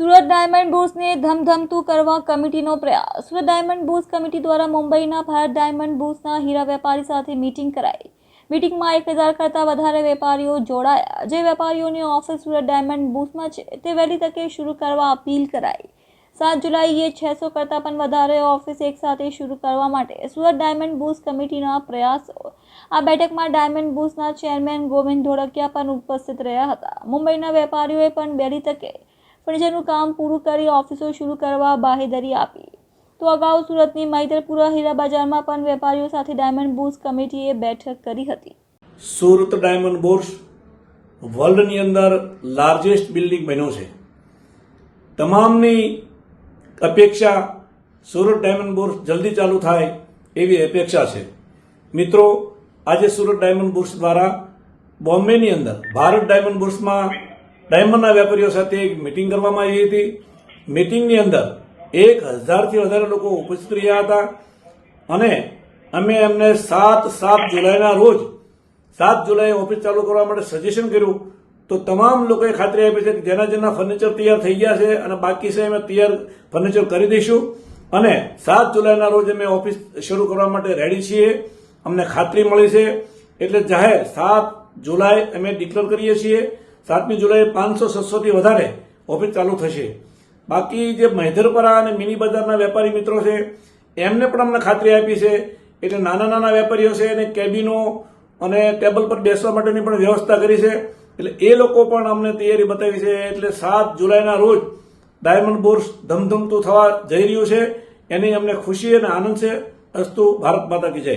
Surat diamond બુર્સને ધમધમતું કરવા કમિટીનો પ્રયાસ. Surat diamond bourse committee દ્વારા મુંબઈના ભારત ડાયમંડ બુર્સના હીરા વેપારી સાથે મીટિંગ કરાઈ. મીટિંગમાં એક હજાર કરતાં વધારે વેપારીઓ જોડાયા. જે વેપારીઓની ઓફિસ સુરત ડાયમંડ બુર્સમાં છે, તે વહેલી તકે શરૂ કરવા અપીલ કરાઈ. સાત જુલાઈએ છસો કરતાં પણ વધારે ઓફિસ એકસાથે શરૂ કરવા માટે સુરત ડાયમંડ બુર્સ કમિટીના પ્રયાસો. આ બેઠકમાં ડાયમંડ બુર્સના ચેરમેન ગોવિંદ ધોળકિયા પણ ઉપસ્થિત રહ્યા હતા. મુંબઈના વેપારીઓએ પણ વહેલી તકે ફર્નિચરનું કામ પૂરું કરી ઓફિસો શરૂ કરવા બાહેધરી આપી. તો અગાઉ સુરતની મૈદરપુરા હીરા બજારમાં પણ વેપારીઓ સાથે ડાયમંડ બુર્સ કમિટીએ બેઠક કરી હતી. સુરત ડાયમંડ બોર્સ વર્લ્ડની અંદર લાર્જેસ્ટ બિલ્ડિંગ બન્યો છે. તમામની અપેક્ષા સુરત ડાયમંડ બોર્સ જલ્દી ચાલુ થાય એવી અપેક્ષા છે. મિત્રો, આજે સુરત ડાયમંડ બોર્સ દ્વારા બોમ્બેની અંદર ભારત ડાયમંડ બોર્સમાં ડાયમંડના વેપારીઓ સાથે એક મિટિંગ કરવામાં આવી હતી. મિટિંગની અંદર એક હજારથી વધારે લોકો ઉપસ્થિત રહ્યા હતા અને અમે એમને સાત સાત જુલાઈના રોજ, સાત જુલાઈ ઓફિસ ચાલુ કરવા માટે સજેશન કર્યું. તો તમામ લોકોએ ખાતરી આપી છે કે જેના જેના ફર્નિચર તૈયાર થઈ ગયા છે અને બાકી છે અમે તૈયાર ફર્નિચર કરી દઈશું. અને સાત જુલાઈના રોજ અમે ઓફિસ શરૂ કરવા માટે રેડી છીએ. અમને ખાતરી મળી છે. એટલે જાહેર સાત જુલાઈ અમે ડિક્લેર કરીએ છીએ. સાતમી જુલાઈએ પાંચસો છસોથી વધારે ઓફિસ ચાલુ થશે. બાકી જે મહેધરપરા અને મિની બજારના વેપારી મિત્રો છે, એમને પણ અમને ખાતરી આપી છે, એટલે નાના નાના વેપારીઓ છે અને કેબિનો અને ટેબલ પર બેસવા માટેની પણ વ્યવસ્થા કરી છે. એટલે એ લોકો પણ અમને તૈયારી બતાવી છે, એટલે સાત જુલાઈના રોજ ડાયમંડ બોર્સ ધમધમતું થવા જઈ રહ્યું છે. એની અમને ખુશી અને આનંદ છે. અસ્તુ, ભારત માતા કી જય.